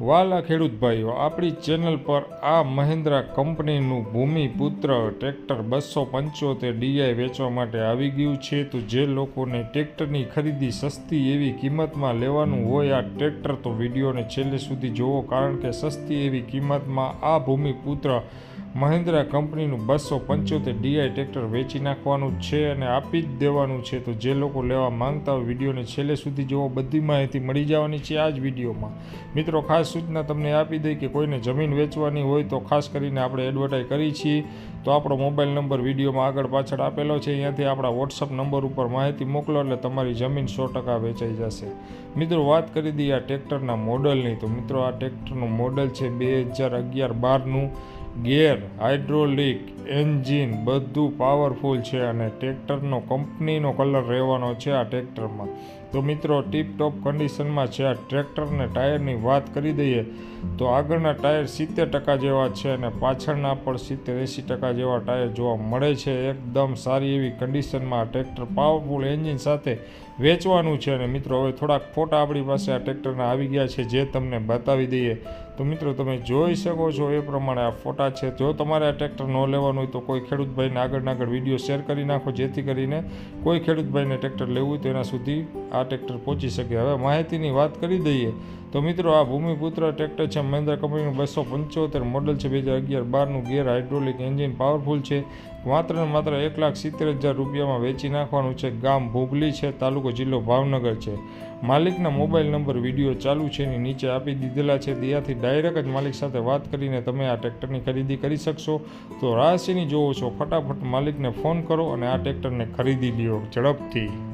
વાલા ખેડૂત ભાઈઓ, આપણી ચેનલ પર આ મહિન્દ્રા કંપનીનું ભૂમિપુત્ર ટ્રેક્ટર બસો પંચોતેર ડીઆઈ વેચવા માટે આવી ગયું છે. તો જે લોકોને ટ્રેક્ટરની ખરીદી સસ્તી એવી કિંમતમાં લેવાનું હોય, આ ટ્રેક્ટર તો વિડીયોને છેલ્લે સુધી જુઓ, કારણ કે સસ્તી એવી કિંમતમાં આ ભૂમિપુત્ર મહિન્દ્રા કંપનીનું બસો પંચોતેર ડીઆઈ ટ્રેક્ટર વેચી નાખવાનું છે અને આપી જ દેવાનું છે. તો જે લોકો લેવા માંગતા હોય વિડીયોને છેલ્લે સુધી જોવો. બધી માહિતી મળી જવાની છે આ જ વિડીયોમાં. મિત્રો, ખાસ સૂચના તમને આપી દઈ કે કોઈને જમીન વેચવાની હોય તો ખાસ કરીને આપણે એડવર્ટાઈઝ કરી છીએ. તો આપણો મોબાઈલ નંબર વિડીયોમાં આગળ પાછળ આપેલો છે. અહીંયાથી આપણા વોટ્સઅપ નંબર ઉપર માહિતી મોકલો એટલે તમારી જમીન સો ટકા વેચાઈ જશે. મિત્રો, વાત કરી દઈએ આ ટ્રેક્ટરના મોડલની. તો મિત્રો, આ ટ્રેક્ટરનું મોડલ છે બે હજાર અગિયાર બારનું. ગેર હાઇડ્રોલિક એન્જિન બધું પાવરફુલ છે અને ટ્રેક્ટરનો કંપનીનો કલર રહેવાનો છે આ ટ્રેક્ટરમાં. તો મિત્રો ટીપ ટોપ કન્ડિશનમાં છે આ ટ્રેક્ટરને ટાયરની વાત કરી દઈએ, તો આગળના ટાયર સિત્તેર ટકા જેવા છે અને પાછળના પણ સિત્તેર એંસી ટકા જેવા ટાયર જોવા મળે છે. એકદમ સારી એવી કન્ડિશનમાં આ ટ્રેક્ટર પાવરફુલ એન્જિન સાથે વેચવાનું છે અને મિત્રો, હવે થોડાક ફોટા આપણી પાસે આ ટ્રેક્ટરના આવી ગયા છે, જે તમને બતાવી દઈએ. તો મિત્રો, તમે જોઈ શકો છો એ પ્રમાણે આ ફોટા છે. જો તમારે આ ટ્રેક્ટર ન લેવાનું હોય તો કોઈ ખેડૂત ભાઈને આગળ વીડિયો શેર કરી નાખો, જેથી કરીને કોઈ ખેડૂત ભાઈને ટ્રેક્ટર લેવું હોય તો એના સુધી આ ટ્રેક્ટર પહોંચી શકે. હવે માહિતીની વાત કરી દઈએ તો મિત્રો, આ ભૂમિપુત્ર ટ્રેક્ટર છે મહિન્દ્રા કંપનીનું બસો પંચોતેર મોડલ છે. બે હજાર અગિયાર બારનું ગેર હાઇડ્રોલિક એન્જિન પાવરફુલ છે. માત્ર ને માત્ર એક લાખ સિત્તેર હજાર રૂપિયામાં વેચી નાખવાનું છે. ગામ ભોગલી છે, તાલુકો જિલ્લો ભાવનગર છે. માલિકના મોબાઈલ નંબર વીડિયો ચાલુ છે એની નીચે આપી દીધેલા છે. ત્યાંથી ડાયરેક્ટ જ માલિક સાથે વાત કરીને તમે આ ટ્રેક્ટરની ખરીદી કરી શકશો. તો રાશિની જોવો છો. ફટાફટ માલિકને ફોન કરો અને આ ટ્રેક્ટરને ખરીદી લ્યો ઝડપથી.